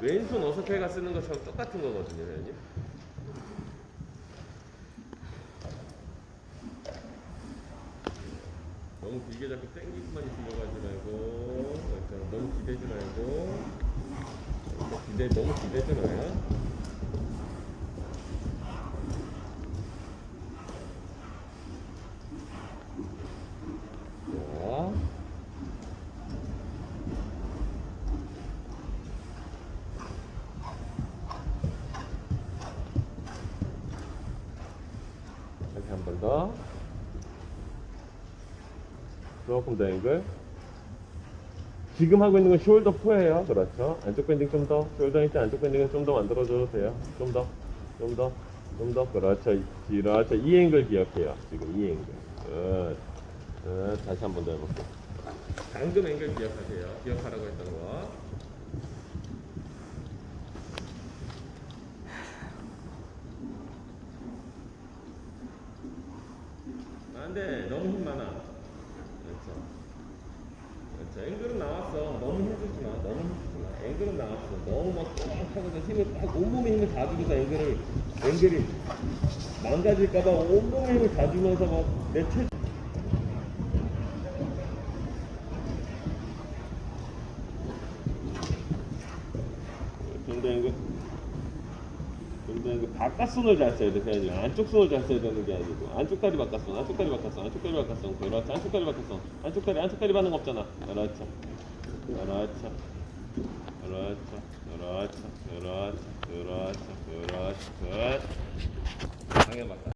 우리 왼손 어석회가 쓰는 것처럼 똑같은 거거든요, 회원님. 너무 길게 잡고 땡기기만 있으려고 하지 말고 그러니까 너무 기대지 말고 기대 너무 기대지 마요. 다시 한 번 더. 조금 더 앵글. 지금 하고 있는 건 숄더 푸예요. 그렇죠. 안쪽 밴딩 좀 더. 숄더 있지 안쪽 밴딩은 좀 더 만들어줘도 돼요. 좀 더. 좀 더. 좀 더. 그렇죠. 그렇죠. 이 앵글 기억해요. 지금 이 앵글. 굿. 굿. 다시 한 번 더 해볼게요. 방금 앵글 기억하세요. 기억하라고 했던 거. 안 돼. 너무 힘 많아. 그렇죠. 그렇죠. 앵글은 나왔어. 너무 힘주지 마. 너무 힘주지 마. 앵글은 나왔어. 너무 막쫙 하고서 힘을 딱 온몸에 힘을 다 주고서 앵글을 앵글이 망가질까봐 온몸에 힘을 다 주면서 막내 체. 좀더 앵글. 좀더 앵글 바깥손을 잘 써야 돼. 그냥 안쪽 손을 잘 써야 되는 게 아니고 안쪽 다리 바깥손, 안쪽 다리 바깥손, 안쪽 다리 바깥손. 그렇지. 안쪽 다리 바깥손. 안쪽 다리, 안쪽 다리 반응 없잖아. 그렇죠. 그렇죠. 그렇죠. 그렇죠. 그렇죠. 그렇죠. 그렇죠. 그렇죠. 방해 맞다.